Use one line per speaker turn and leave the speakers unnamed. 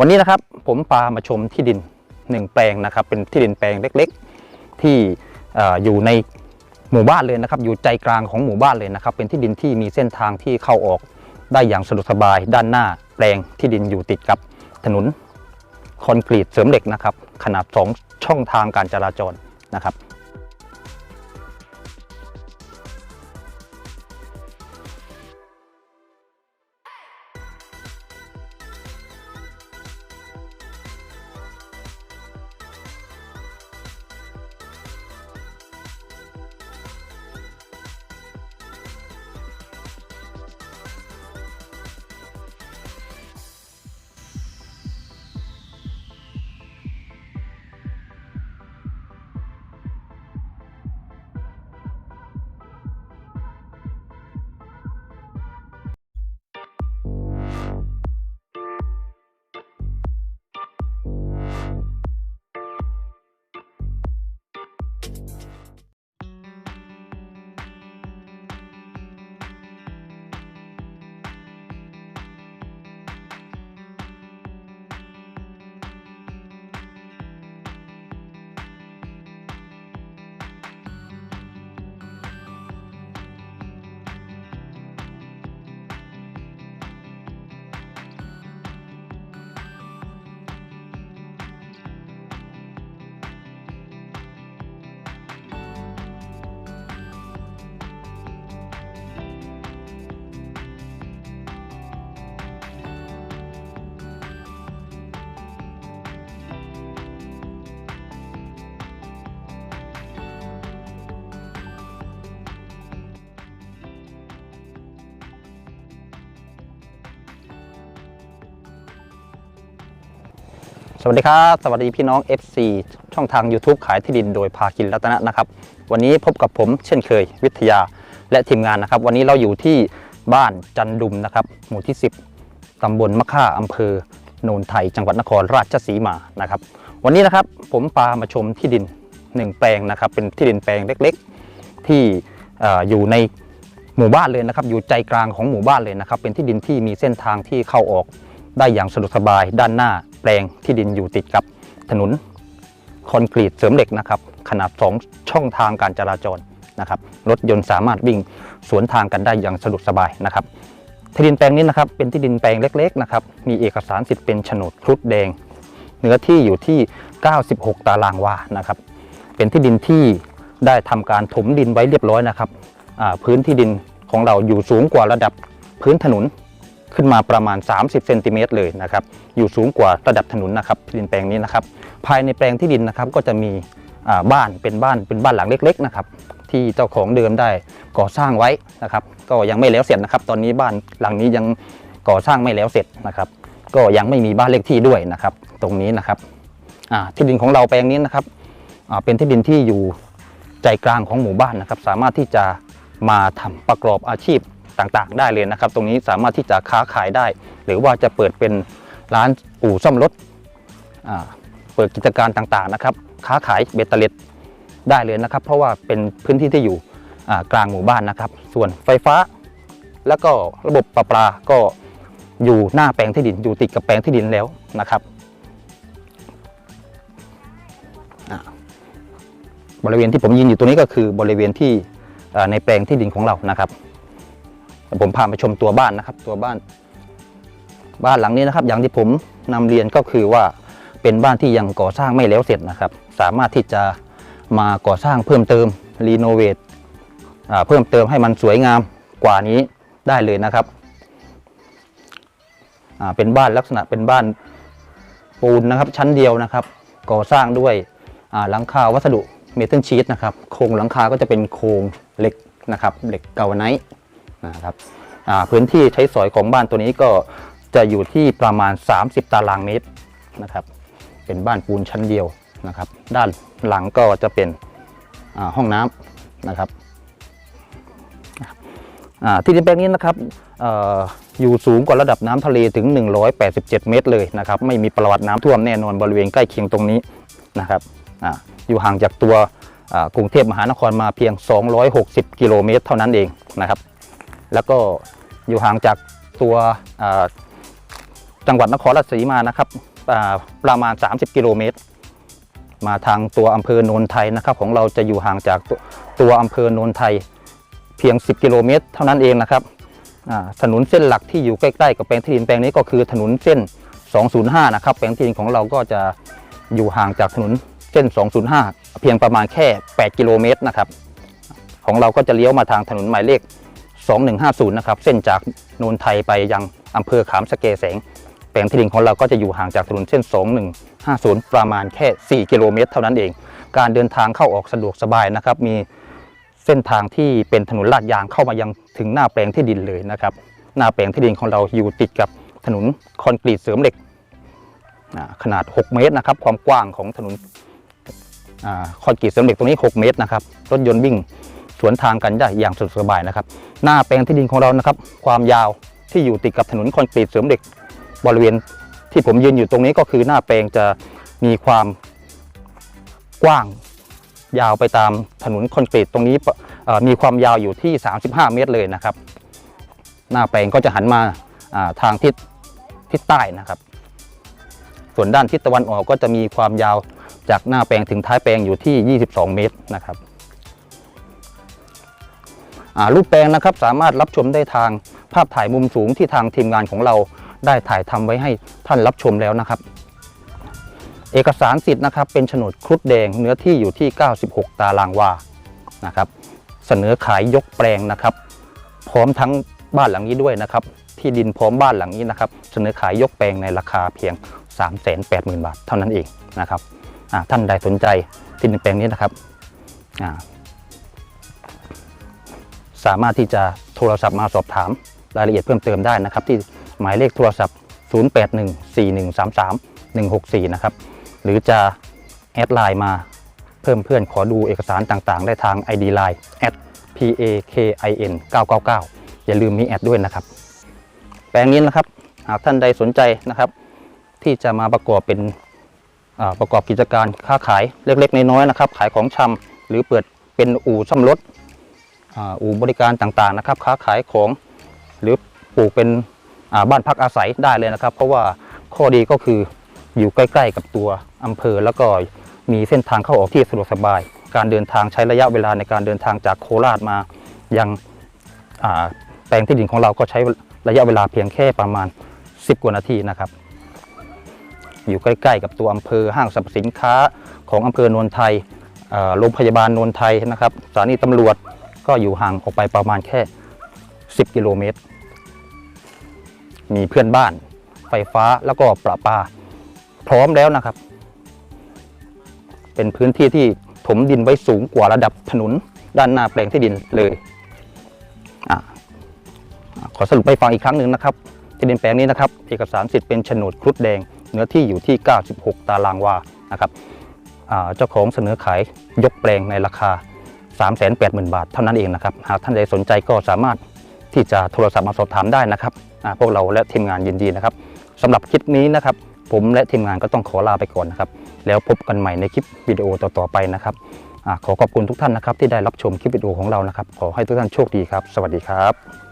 วันนี้นะครับผมพามาชมที่ดินหนึ่งแปลงนะครับ เป็นที่ดินแปลงเล็กๆ ที่เอ่ออยู่ในหมู่บ้านเลยนะครับ อยู่ใจกลางของหมู่บ้านเลยนะครับ เป็นที่ดินที่มีเส้นทางที่เข้าออกได้อย่างสะดวกสบาย ด้านหน้าแปลงที่ดินอยู่ติดกับถนนคอนกรีตเสริมเหล็กนะครับ ขนาด 2 ช่องทางการจราจรนะครับ สวัสดีครับ สวัสดีพี่น้อง FC ช่องทาง YouTube ขายที่ดินโดยภาคินรัตนะนะครับ วันนี้พบกับผมเช่นเคยวิทยาและทีมงานนะครับ วันนี้เราอยู่ที่บ้านจันดุมนะครับ หมู่ที่ 10ตำบลมะค่าอำเภอโนนไทย จังหวัดนครราชสีมานะครับ วันนี้นะครับผมพามาชมที่ดินหนึ่งแปลงนะครับ เป็นที่ดินแปลงเล็กๆ ที่อ่อยู่ในหมู่บ้านเลยนะครับ อยู่ใจกลางของหมู่บ้านเลยนะครับ เป็นที่ดินที่มีเส้นทางที่เข้าออกได้อย่างสะดวกสบายด้านหน้า ปลงที่ดินอยู่ติดกับถนนคอนกรีตเสริมเหล็กนะครับ ขนาด 2 ช่องทางการจราจรนะครับ รถยนต์สามารถวิ่งสวนทางกันได้อย่างสะดวกสบายนะครับ ที่ดินแปลงนี้นะครับเป็นที่ดินแปลงเล็กๆนะครับ มีเอกสารสิทธิ์เป็นโฉนดครุฑแดง เนื้อที่อยู่ที่ 96 ตารางวา นะครับ เป็นที่ดินที่ได้ทำการถมดินไว้เรียบร้อยนะครับ พื้นที่ดินของเราอยู่สูงกว่าระดับพื้นถนน ขึ้นมาประมาณ 30เซนติเมตรเลยนะครับอยู่สูงกว่าระดับถนนนะครับที่ดินแปลงนี้นะครับภายในแปลงที่ดินนะครับก็จะมีบ้านเป็นบ้านเป็นบ้านหลังเล็กๆนะครับที่เจ้าของเดิมได้ก่อสร้างไว้นะครับ ก็ยังไม่แล้วเสร็จนะครับ ตอนนี้บ้านหลังนี้ยังก่อสร้างไม่แล้วเสร็จนะครับ ก็ยังไม่มีบ้านเลขที่ด้วยนะครับ ตรงนี้นะครับที่ดินของเราแปลงนี้นะครับเป็นที่ดินที่อยู่ใจกลางของหมู่บ้านนะครับ สามารถที่จะมาทำประกอบอาชีพ ต่างๆ ได้เลยนะครับ ตรงนี้สามารถที่จะค้าขายได้ หรือว่าจะเปิดเป็นร้านอู่ซ่อมรถเปิดกิจการต่างๆนะครับ ค้าขายเบตเตอร์เล็ดได้เลยนะครับ เพราะว่าเป็นพื้นที่ที่อยู่กลางหมู่บ้านนะครับ ส่วนไฟฟ้า แล้วก็ระบบประปาก็อยู่หน้าแปลงที่ดินอยู่ติดกับแปลงที่ดินแล้วนะครับบริเวณที่ผมยืนอยู่ตรงนี้ก็คือบริเวณที่ในแปลงที่ดินของเรานะครับ ผมพาไปชมตัวบ้านนะครับ ตัวบ้าน บ้านหลังนี้นะครับ อย่างที่ผมนำเรียนก็คือว่าเป็นบ้านที่ยังก่อสร้างไม่แล้วเสร็จนะครับ สามารถที่จะมาก่อสร้างเพิ่มเติมรีโนเวทเพิ่มเติมให้มันสวยงามกว่านี้ได้เลยนะครับเป็นบ้านลักษณะเป็นบ้านปูนนะครับ ชั้นเดียวนะครับ ก่อสร้างด้วยหลังคาวัสดุเมทัลชีตนะครับ โครงหลังคาก็จะเป็นโครงเหล็กนะครับเหล็กเกาไนท์ นะครับพื้นที่ใช้สอยของบ้านตัวนี้ก็จะอยู่ที่ประมาณ 30 ตารางเมตรนะครับ เป็นบ้านปูนชั้นเดียวนะครับ ด้านหลังก็จะเป็นห้องน้ำนะครับที่ดินแปลงนี้นะครับออยู่สูงกว่าระดับน้ำทะเลถึง 187 เมตรเลยนะครับ ไม่มีประวัติน้ำท่วมแน่นอนบริเวณใกล้เคียงตรงนี้นะครับออยู่ห่างจากตัวกรุงเทพมหานครมาเพียง 260 กิโลเมตรเท่านั้นเองนะครับ แล้วก็อยู่ห่างจากตัวจังหวัดนครราชสีมานะครับประมาณ 30 กิโลเมตร มาทางตัวอำเภอโนนไทยนะครับ ของเราจะอยู่ห่างจากตัวตวอำเภอโนนไทยเพียง 10 กิโลเมตร เท่านั้นเองนะครับถนนเส้นหลักที่อยู่ใกล้ๆกับแปลงที่ดินแปลงนี้ก็คือถนนเส้น 205 นะครับ แปลงที่ดินของเราก็จะอยู่ห่างจากถนนเส้น 205 เพียงประมาณแค่ 8 กิโลเมตรนะครับ ของเราก็จะเลี้ยวมาทางถนนหมายเลข 2150 นะครับ เส้นจากโนนไทยไปยังอำเภอขามสเกแสง แปลงที่ดินของเราก็จะอยู่ห่างจากถนนเส้น 2150 ประมาณแค่ 4 กิโลเมตร เท่านั้นเอง การเดินทางเข้าออกสะดวกสบายนะครับ มีเส้นทางที่เป็นถนนลาดยางเข้ามายังถึงหน้าแปลงที่ดินเลยนะครับ หน้าแปลงที่ดินของเราอยู่ติดกับถนนคอนกรีตเสริมเหล็กขนาด 6 เมตรนะครับ ความกว้างของถนนอคอนกรีตเสริมเหล็กตรงนี้ 6 เมตรนะครับ รถยนต์วิ่ง สวนทางกันได้อย่างสะดวกสบายนะครับ หน้าแปลงที่ดินของเรานะครับ ความยาวที่อยู่ติดกับถนนคอนกรีตเสริมเหล็ก บริเวณที่ผมยืนอยู่ตรงนี้ก็คือหน้าแปลงจะมีความกว้างยาวไปตามถนนคอนกรีตตรงนี้มีความยาวอยู่ที่ 35 เมตรเลยนะครับ หน้าแปลงก็จะหันมาาทางทิศทิศใต้นะครับ ส่วนด้านทิศตะวันออกก็จะมีความยาวจากหน้าแปลงถึงท้ายแปลงอยู่ที่ 22 เมตรนะครับ รูปแปลงนะครับสามารถรับชมได้ทางภาพถ่ายมุมสูงที่ทางทีมงานของเราได้ถ่ายทำไว้ให้ท่านรับชมแล้วนะครับ เอกสารสิทธิ์นะครับเป็นโฉนดครุฑแดงเนื้อที่อยู่ที่ 96 ตารางวานะครับเสนอขายยกแปลงนะครับ พร้อมทั้งบ้านหลังนี้ด้วยนะครับ ที่ดินพร้อมบ้านหลังนี้นะครับ เสนอขายยกแปลงในราคาเพียง 380,000 บาทเท่านั้นเองนะครับท่านใดสนใจที่ดินแปลงนี้นะครับ สามารถที่จะโทรศัพท์มาสอบถามรายละเอียดเพิ่มเติมได้นะครับ ที่หมายเลขโทรศัพท์ 0814133164 นะครับ หรือจะแอดไลน์มาเพิ่มเพื่อนขอดูเอกสารต่างๆ ได้ทาง ID Line @pakin 999 อย่าลืมมีแอดด้วยนะครับ แปลงนี้นะครับ หากท่านใดสนใจนะครับ ที่จะมาประกอบเป็นประกอบกิจการค้าขายเล็กๆ น้อยๆนะครับ ขายของชำหรือเปิดเป็นอู่ซ่อมรถ อู่บริการต่างๆนะครับ ค้าขายของหรือปลูกเป็นบ้านพักอาศัยได้เลยนะครับ เพราะว่าข้อดีก็คืออยู่ใกล้ ๆ กับตัวอำเภอ แล้วก็มีเส้นทางเข้าออกที่สะดวกสบาย การเดินทางใช้ระยะเวลาในการเดินทางจากโคราชมายังแปลงที่ดินของเราก็ใช้ระยะเวลาเพียงแค่ประมาณ 10 กว่านาทีนะครับ อยู่ใกล้ ๆ กับตัวอำเภอห้างสรรพสินค้าของอำเภอโนนไทยโรงพยาบาลโนนไทยนะครับสถานีตำรวจ ก็อยู่ห่างออกไปประมาณแค่ 10 กิโลเมตร มีเพื่อนบ้าน ไฟฟ้าแล้วก็ประปา พร้อมแล้วนะครับ เป็นพื้นที่ที่ถมดินไว้สูงกว่าระดับถนนด้านหน้าแปลงที่ดินเลยอขอสรุปไปฟังอีกครั้งหนึ่งนะครับ ที่ดินแปลงนี้นะครับ เอกสารสิทธิ์เป็นโฉนดครุฑแดง เนื้อที่อยู่ที่ 96 ตารางวานะครับเจ้าของเสนอขายยกแปลงในราคา 380,000 บาทเท่านั้นเองนะครับ หากท่านใดสนใจก็สามารถที่จะโทรศัพท์มาสอบถามได้นะครับพวกเราและทีมงานยินดีนะครับสำหรับคลิปนี้นะครับ ผมและทีมงานก็ต้องขอลาไปก่อนนะครับ แล้วพบกันใหม่ในคลิปวิดีโอต่อๆไปนะครับอขอขอบคุณทุกท่านนะครับที่ได้รับชมคลิปวิดีโอของเรานะครับ ขอให้ทุกท่านโชคดีครับ สวัสดีครับ